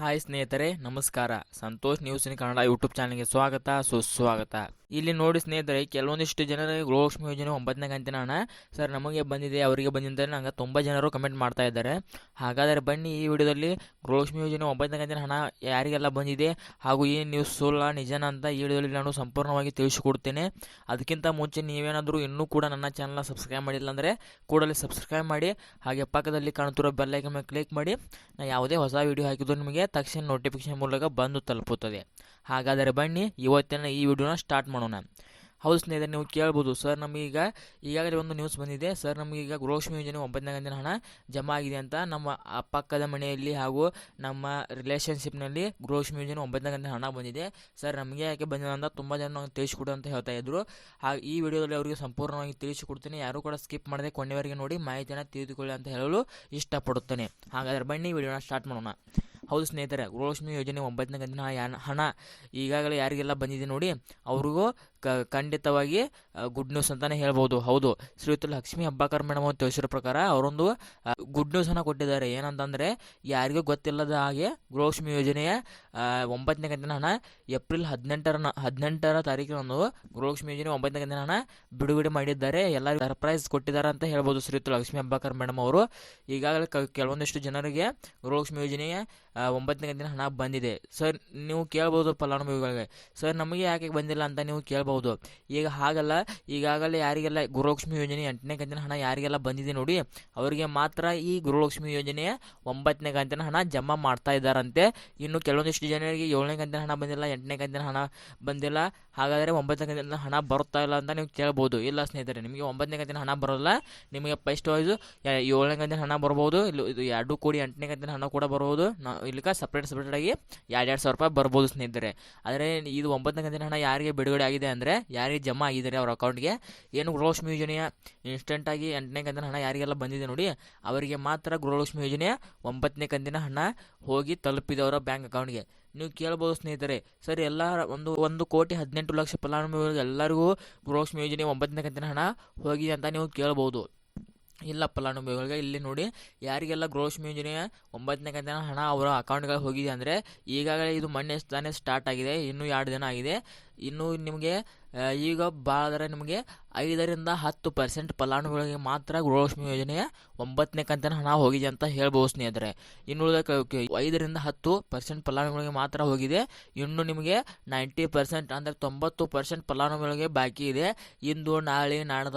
Hi ಸ್ನೇಹಿತರೆ ನಮಸ್ಕಾರ. Santosh news in Kannada YouTube ಚಾನಲ್ಗೆ ಸ್ವಾಗತ. ಸುಸ್ವಾಗತ. ಇಲ್ಲಿ ನೋಡಿ ಸ್ನೇಹಿತರೆ, ಕೆಲವೊಂದಿಷ್ಟು ಜನರಿಗೆ ಗೃಹಲಕ್ಷ್ಮಿ ಯೋಜನೆ ಒಂಬತ್ತನೇ ಕಂತಿನ ಹಣ ಸರ್ ನಮಗೆ ಬಂದಿದೆ, ಅವರಿಗೆ ಬಂದಿದ್ದರೆ ನಂಗೆ ತುಂಬ ಜನರು ಕಮೆಂಟ್ ಮಾಡ್ತಾ ಇದ್ದಾರೆ. ಹಾಗಾದರೆ ಬನ್ನಿ ಈ ವಿಡಿಯೋದಲ್ಲಿ ಗೃಹಲಕ್ಷ್ಮಿ ಯೋಜನೆ ಒಂಬತ್ತನೇ ಕಂತಿನ ಹಣ ಯಾರಿಗೆಲ್ಲ ಬಂದಿದೆ ಹಾಗೂ ಈ ನ್ಯೂಸ್ ಸುಳ್ಳ ನಿಜನ ಅಂತ ಈ ವಿಡಿಯೋದಲ್ಲಿ ನಾನು ಸಂಪೂರ್ಣವಾಗಿ ತಿಳಿಸಿಕೊಡ್ತೇನೆ. ಅದಕ್ಕಿಂತ ಮುಂಚೆ ನೀವೇನಾದರೂ ಇನ್ನೂ ಕೂಡ ನನ್ನ ಚಾನಲ್ನ ಸಬ್ಸ್ಕ್ರೈಬ್ ಮಾಡಿಲ್ಲ ಅಂದರೆ ಕೂಡಲೇ ಸಬ್ಸ್ಕ್ರೈಬ್ ಮಾಡಿ, ಹಾಗೆ ಪಕ್ಕದಲ್ಲಿ ಕಾಣುತ್ತಿರೋ ಬೆಲ್ಲೈಕನ್ ಮೇಲೆ ಕ್ಲಿಕ್ ಮಾಡಿ ನಾನು ಯಾವುದೇ ಹೊಸ ವಿಡಿಯೋ ಹಾಕಿದ್ರು ನಿಮಗೆ ತಕ್ಷಣ ನೋಟಿಫಿಕೇಶನ್ ಮೂಲಕ ಬಂದು ತಲುಪುತ್ತದೆ. ಹಾಗಾದರೆ ಬನ್ನಿ, ಇವತ್ತಿನ ಈ ವಿಡಿಯೋನ ಸ್ಟಾರ್ಟ್ ಮಾಡೋಣ. ಹೌದು ಸ್ನೇಹಿತರೆ, ನೀವು ಕೇಳ್ಬೋದು ಸರ್ ನಮಗೀಗ ಈಗಾಗಲೇ ಒಂದು ನ್ಯೂಸ್ ಬಂದಿದೆ. ಸರ್ ನಮಗೀಗ ಗೃಹಲಕ್ಷ್ಮಿ ಯೋಜನೆ ಒಂಬತ್ತನೇ ಕಂತಿನ ಹಣ ಜಮಾ ಆಗಿದೆ ಅಂತ ನಮ್ಮ ಪಕ್ಕದ ಮನೆಯಲ್ಲಿ ಹಾಗೂ ನಮ್ಮ ರಿಲೇಷನ್ಶಿಪ್ನಲ್ಲಿ ಗೃಹಲಕ್ಷ್ಮಿ ಯೋಜನೆ ಒಂಬತ್ತನೇ ಕಂತಿನ ಹಣ ಬಂದಿದೆ. ಸರ್ ನಮಗೆ ಯಾಕೆ ಬಂದಿದೆ ಅಂತ ತುಂಬ ಜನ ನಾವು ತಿಳಿಸಿಕೊಡು ಅಂತ ಹೇಳ್ತಾ ಇದ್ರು. ಹಾಗೆ ಈ ವಿಡಿಯೋದಲ್ಲಿ ಅವರಿಗೆ ಸಂಪೂರ್ಣವಾಗಿ ತಿಳಿಸಿಕೊಡ್ತೀನಿ. ಯಾರು ಕೂಡ ಸ್ಕಿಪ್ ಮಾಡದೆ ಕೊನೆಯವರೆಗೆ ನೋಡಿ ಮಾಹಿತಿಯನ್ನು ತಿಳಿದುಕೊಳ್ಳಿ ಅಂತ ಹೇಳಲು ಇಷ್ಟಪಡುತ್ತೇನೆ. ಹಾಗಾದರೆ ಬನ್ನಿ, ವಿಡಿಯೋನ ಸ್ಟಾರ್ಟ್ ಮಾಡೋಣ. ಹೌದು ಸ್ನೇಹಿತರೆ ಗೃಹಲಕ್ಷ್ಮಿ ಯೋಜನೆ ಒಂಬತ್ತನೇ ಕಂತಿನ ಹಣ ಈಗಾಗಲೇ ಯಾರಿಗೆಲ್ಲ ಬಂದಿದೆ ನೋಡಿ ಅವ್ರಿಗೂ ಕ, ಖಂಡಿತವಾಗಿ ಗುಡ್ ನ್ಯೂಸ್ ಅಂತಾನೆ ಹೇಳ್ಬೋದು. ಹೌದು. ಶ್ರೀಯುತ ಲಕ್ಷ್ಮಿ ಹಬ್ಬಾಕರ್ ಮೇಡಮ್ ಅವರು ತಿಳಿಸಿರೋ ಪ್ರಕಾರ ಅವರೊಂದು ಗುಡ್ ನ್ಯೂಸ್ ಅನ್ನ ಕೊಟ್ಟಿದ್ದಾರೆ. ಏನಂತಂದ್ರೆ, ಯಾರಿಗೂ ಗೊತ್ತಿಲ್ಲದ ಹಾಗೆ ಗೃಹಲಕ್ಷ್ಮಿ ಯೋಜನೆಯ ಒಂಬತ್ತನೇ ಕಂತಿನ ಹಣ ಏಪ್ರಿಲ್ ಹದಿನೆಂಟರ ಹದಿನೆಂಟರ ತಾರೀಕಿನಂದು ಗೃಹಲಕ್ಷ್ಮಿ ಯೋಜನೆ ಒಂಬತ್ತನೇ ಕಂತಿನ ಹಣ ಬಿಡುಗಡೆ ಮಾಡಿದ್ದಾರೆ. ಎಲ್ಲರಿಗೂ ಸರ್ಪ್ರೈಸ್ ಕೊಟ್ಟಿದ್ದಾರೆ ಅಂತ ಹೇಳ್ಬೋದು ಶ್ರೀಯುತ ಲಕ್ಷ್ಮಿ ಹಬ್ಬಾಕರ್ ಮೇಡಮ್ ಅವರು. ಈಗಾಗಲೇ ಕೆಲವೊಂದಿಷ್ಟು ಜನರಿಗೆ ಗೃಹಲಕ್ಷ್ಮಿ ಯೋಜನೆಯ ಒಂಬತ್ತನೇ ಕಂತಿನ ಹಣ ಬಂದಿದೆ. ಸರ್, ನೀವು ಕೇಳ್ಬೋದು ಫಲಾನುಭವಿಗಳಿಗೆ. ಸರ್, ನಮಗೆ ಯಾಕೆ ಬಂದಿಲ್ಲ ಅಂತ ನೀವು ಕೇಳ್ಬೋದು? ಈಗ ಹಾಗಲ್ಲ, ಈಗಾಗಲೇ ಯಾರಿಗೆಲ್ಲ ಗೃಹಲಕ್ಷ್ಮಿ ಯೋಜನೆ ಎಂಟನೇ ಕಂತಿನ ಹಣ ಯಾರಿಗೆಲ್ಲ ಬಂದಿದೆ ನೋಡಿ, ಅವರಿಗೆ ಮಾತ್ರ ಈ ಗೃಹಲಕ್ಷ್ಮಿ ಯೋಜನೆಯ ಒಂಬತ್ತನೇ ಕಂತಿನ ಹಣ ಜಮಾ ಮಾಡ್ತಾ ಇದ್ದಾರಂತೆ. ಇನ್ನು ಕೆಲವೊಂದಿಷ್ಟು ಜನರಿಗೆ ಏಳನೇ ಕಂತಿನ ಹಣ ಬಂದಿಲ್ಲ, ಎಂಟನೇ ಕಂತಿನ ಹಣ ಬಂದಿಲ್ಲ. ಹಾಗಾದರೆ ಒಂಬತ್ತನೇ ಕಂತಿನ ಹಣ ಬರುತ್ತಾ ಇಲ್ಲ ಅಂತ ನೀವು ಕೇಳ್ಬೋದು ಇಲ್ಲ ಸ್ನೇಹಿತರೆ, ನಿಮಗೆ ಒಂಬತ್ತನೇ ಕಂತಿನ ಹಣ ಬರೋಲ್ಲ. ನಿಮಗೆ ಫಸ್ಟ್ ವೈಸು ಏಳನೇ ಕಂತಿನ ಹಣ ಬರ್ಬೋದು ಇಲ್ಲಿ ಇದು ಎರಡು ಕೋಡಿ ಎಂಟನೇ ಕಂತಿನ ಹಣ ಕೂಡ ಬರ್ಬೋದು ನಾ ಇಲ್ಲಿಗೆ ಸಪ್ರೇಟ್ ಸಪ್ರೇಟಾಗಿ ಎರಡು ಎರಡು ಸಾವಿರ ರೂಪಾಯಿ ಬರ್ಬೋದು ಸ್ನೇಹಿತರೆ. ಆದರೆ ಇದು ಒಂಬತ್ತನೇ ಕಂತಿನ ಹಣ ಯಾರಿಗೆ ಬಿಡುಗಡೆ ಆಗಿದೆ ಯಾರಿಗೆ ಜಮಾ ಆಗಿದ್ದಾರೆ ಅವ್ರ ಅಕೌಂಟ್ಗೆ ಏನು ಗೃಹಲಕ್ಷ್ಮಿ ಯೋಜನೆಯ ಇನ್ಸ್ಟೆಂಟಾಗಿ ಎಂಟನೇ ಕಂತಿನ ಹಣ ಯಾರಿಗೆಲ್ಲ ಬಂದಿದೆ ನೋಡಿ, ಅವರಿಗೆ ಮಾತ್ರ ಗೃಹಲಕ್ಷ್ಮಿ ಯೋಜನೆಯ ಒಂಬತ್ತನೇ ಕಂತಿನ ಹಣ ಹೋಗಿ ತಲುಪಿದೆ ಅವರ ಬ್ಯಾಂಕ್ ಅಕೌಂಟ್ಗೆ ನೀವು ಕೇಳ್ಬೋದು ಸ್ನೇಹಿತರೆ, ಸರ್, ಎಲ್ಲ ಒಂದು ಒಂದು ಕೋಟಿ ಹದಿನೆಂಟು ಲಕ್ಷ ಫಲಾನುಭವಿಗಳಿಗೆ ಎಲ್ಲರಿಗೂ ಗೃಹಲಕ್ಷ್ಮಿ ಯೋಜನೆ ಒಂಬತ್ತನೇ ಕಂತಿನ ಹಣ ಹೋಗಿದೆ ಅಂತ ನೀವು ಕೇಳ್ಬೋದು. ಇಲ್ಲ ಫಲಾನುಭವಿಗಳಿಗೆ, ಇಲ್ಲಿ ನೋಡಿ, ಯಾರಿಗೆಲ್ಲ ಗೃಹಲಕ್ಷ್ಮಿ ಯೋಜನೆಯ ಒಂಬತ್ತನೇ ಕಂತಿನ ಹಣ ಅವರ ಅಕೌಂಟ್ಗಳಿಗೆ ಹೋಗಿದೆ ಅಂದರೆ, ಈಗಾಗಲೇ ಇದು ಮೊನ್ನೆ ತಾನೇ ಸ್ಟಾರ್ಟ್ ಆಗಿದೆ, ಇನ್ನೂ ಎರಡು ದಿನ ಆಗಿದೆ. ಇನ್ನು ನಿಮಗೆ ಈಗ ಭಾಳ ನಿಮಗೆ ಐದರಿಂದ ಹತ್ತು ಪರ್ಸೆಂಟ್ ಫಲಾನುಭವಿಗಳಿಗೆ ಮಾತ್ರ ಗೃಹಲಕ್ಷ್ಮಿ ಯೋಜನೆಯ ಒಂಬತ್ತನೇ ಕಂತಿನ ಹಣ ಹೋಗಿದೆ ಅಂತ ಹೇಳ್ಬೋದು ಸ್ನೇಹಿತರೆ. ಇನ್ನು ಉಳಿದ ಕ- ಕ- ಐದರಿಂದ ಹತ್ತು ಪರ್ಸೆಂಟ್ ಫಲಾನುಭವಿಗಳಿಗೆ ಮಾತ್ರ ಹೋಗಿದೆ. ಇನ್ನು ನಿಮಗೆ ನೈಂಟಿ ಪರ್ಸೆಂಟ್ ಅಂದರೆ ತೊಂಬತ್ತು ಪರ್ಸೆಂಟ್ ಫಲಾನುಭವಿಗಳಿಗೆ ಬಾಕಿ ಇದೆ. ಇಂದು, ನಾಳೆ, ನಾಡ್ದ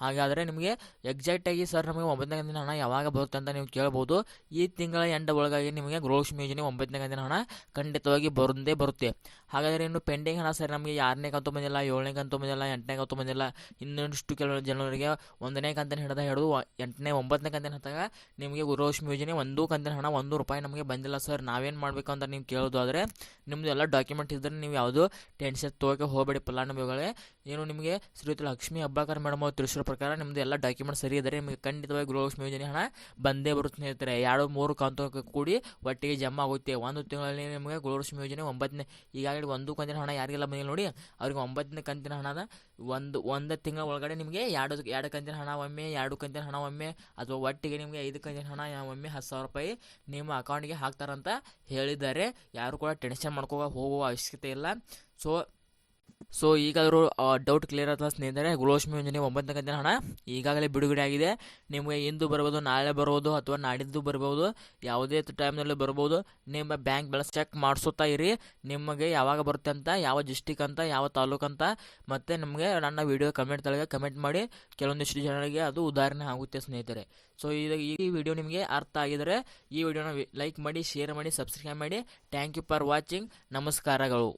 ಹಾಗಾದರೆ ನಿಮಗೆ ಎಕ್ಸಾಕ್ಟಾಗಿ ಸರ್ ನಮಗೆ ಒಂಬತ್ತನೇ ಕಂತಿನ ಹಣ ಯಾವಾಗ ಬರುತ್ತೆ ಅಂತ ನೀವು ಕೇಳ್ಬೋದು. ಈ ತಿಂಗಳ ಎಂಡ ಒಳಗಾಗಿ ನಿಮಗೆ ಗೃಹಲಕ್ಷ್ಮಿ ಯೋಜನೆ ಒಂಬತ್ತನೇ ಕಂತಿನ ಹಣ ಖಂಡಿತವಾಗಿ ಬರುದೇ ಬರುತ್ತೆ. ಹಾಗಾದರೆ ಇನ್ನು ಪೆಂಡಿಂಗ್ ಹಣ ಸರ್ ನಮಗೆ ಆರನೇ ಕಂತು ಬಂದಿಲ್ಲ, ಏಳನೇ ಕಂತು ಬಂದಿಲ್ಲ, ಎಂಟನೇ ಕಂತು ಬಂದಿಲ್ಲ, ಇನ್ನೊಂದಿಷ್ಟು ಕೆಲವು ಜನರಿಗೆ ಒಂದನೇ ಕಂತಿನ ಹಿಡಿದ ಹಿಡಿದು ಎಂಟನೇ ಒಂಬತ್ತನೇ ಕಂತಿನ ಹತ್ತಾಗ ನಿಮಗೆ ಗೃಹಲಕ್ಷ್ಮಿ ಯೋಜನೆ ಒಂದು ಕಂತಿನ ಹಣ, ಒಂದು ರೂಪಾಯಿ ನಮಗೆ ಬಂದಿಲ್ಲ ಸರ್. ನಾವೇನು ಮಾಡಬೇಕು ಅಂತ ನೀವು ಕೇಳೋದು ಆದರೆ ನಿಮ್ಮದು ಎಲ್ಲ ಡಾಕ್ಯುಮೆಂಟ್ ಇದ್ದರೆ ನೀವು ಯಾವುದು ಟೆನ್ಷನ್ ತೊಗೋಕೆ ಹೋಗಬೇಡಿ ಫಲಾನುಭವಿಗಳೇ ಏನು ನಿಮಗೆ ಶ್ರೀಯುತ ಲಕ್ಷ್ಮಿ ಹಬ್ಬಾಕರ್ ಮೇಡಮ್ ಅವರು ತಿಳಿಸಿರೋ ಪ್ರಕಾರ ನಿಮ್ಮದು ಎಲ್ಲ ಡಾಕ್ಯುಮೆಂಟ್ ಸರಿ ಇದ್ದರೆ ನಿಮಗೆ ಖಂಡಿತವಾಗಿ ಗೃಹಲಕ್ಷ್ಮಿ ಯೋಜನೆ ಹಣ ಬಂದೇ ಬರುತ್ತೆ ಸ್ನೇಹಿತರೆ ಎರಡು, ಮೂರು ಕಂತು ಕೂಡಿ ಒಟ್ಟಿಗೆ ಜಮಾ ಆಗುತ್ತೆ. ಒಂದು ತಿಂಗಳಲ್ಲಿ ನಿಮಗೆ ಗೃಹಲಕ್ಷ್ಮಿ ಯೋಜನೆ ಒಂಬತ್ತನೇ, ಈಗಾಗಲೇ ಒಂದು ಕಂತಿನ ಹಣ ಯಾರಿಗೆಲ್ಲ ಬಂದಿಲ್ಲ ನೋಡಿ. ಅವ್ರಿಗೆ ಒಂಬತ್ತನೇ ಕಂತಿನ ಹಣದ ಒಂದು ಒಂದು ತಿಂಗಳ ಒಳಗಡೆ ನಿಮಗೆ ಎರಡು ಎರಡು ಕಂತಿನ ಹಣ ಒಮ್ಮೆ, ಎರಡು ಕಂತಿನ ಹಣ ಒಮ್ಮೆ, ಅಥವಾ ಒಟ್ಟಿಗೆ ನಿಮಗೆ ಐದು ಕಂತಿನ ಹಣ ಒಮ್ಮೆ ಹತ್ತು ಸಾವಿರ ರೂಪಾಯಿ ನಿಮ್ಮ ಅಕೌಂಟ್ಗೆ ಹಾಕ್ತಾರಂತ ಹೇಳಿದ್ದಾರೆ. ಯಾರು ಕೂಡ ಟೆನ್ಷನ್ ಮಾಡ್ಕೋ ಹೋಗುವ ಅವಶ್ಯಕತೆ ಇಲ್ಲ. ಸೊ ಸೊ ಈಗಾದರೂ ಡೌಟ್ ಕ್ಲಿಯರ್ ಆದ ಸ್ನೇಹಿತರೆ. ಗೃಹಲಕ್ಷ್ಮಿ ಯೋಜನೆ ಒಂಬತ್ತನೇ ಕಂತಿನ ಹಣ. ಈಗಾಗಲೇ ಬಿಡುಗಡೆ ಆಗಿದೆ. ನಿಮಗೆ ಇಂದು ಬರ್ಬೋದು, ನಾಳೆ ಬರ್ಬೋದು ಅಥವಾ ನಾಡಿದ್ದು ಬರ್ಬೋದು. ಯಾವುದೇ ಟೈಮ್ನಲ್ಲಿ ಬರ್ಬೋದು. ನಿಮ್ಮ ಬ್ಯಾಂಕ್ ಬ್ಯಾಲೆನ್ಸ್ ಚೆಕ್ ಮಾಡಿಸುತ್ತಾ ಇರಿ. ನಿಮಗೆ ಯಾವಾಗ ಬರುತ್ತೆ ಅಂತ, ಯಾವ ಡಿಸ್ಟಿಕ್ ಅಂತ, ಯಾವ ತಾಲೂಕು ಅಂತ. ಮತ್ತು ನಿಮಗೆ ನನ್ನ ವಿಡಿಯೋ ಕಮೆಂಟ್ ತಳಗೆ ಕಮೆಂಟ್ ಮಾಡಿ. ಕೆಲವೊಂದಿಷ್ಟು ಜನರಿಗೆ ಅದು ಉದಾಹರಣೆ ಆಗುತ್ತೆ ಸ್ನೇಹಿತರೆ. ಸೊ ಈಗ ಈ ವಿಡಿಯೋ ನಿಮಗೆ ಅರ್ಥ ಆಗಿದರೆ ಈ ವಿಡಿಯೋನ ಲೈಕ್ ಮಾಡಿ ಶೇರ್ ಮಾಡಿ ಸಬ್ಸ್ಕ್ರೈಬ್ ಮಾಡಿ. ಥ್ಯಾಂಕ್ ಯು ಫಾರ್ ವಾಚಿಂಗ್ ನಮಸ್ಕಾರಗಳು.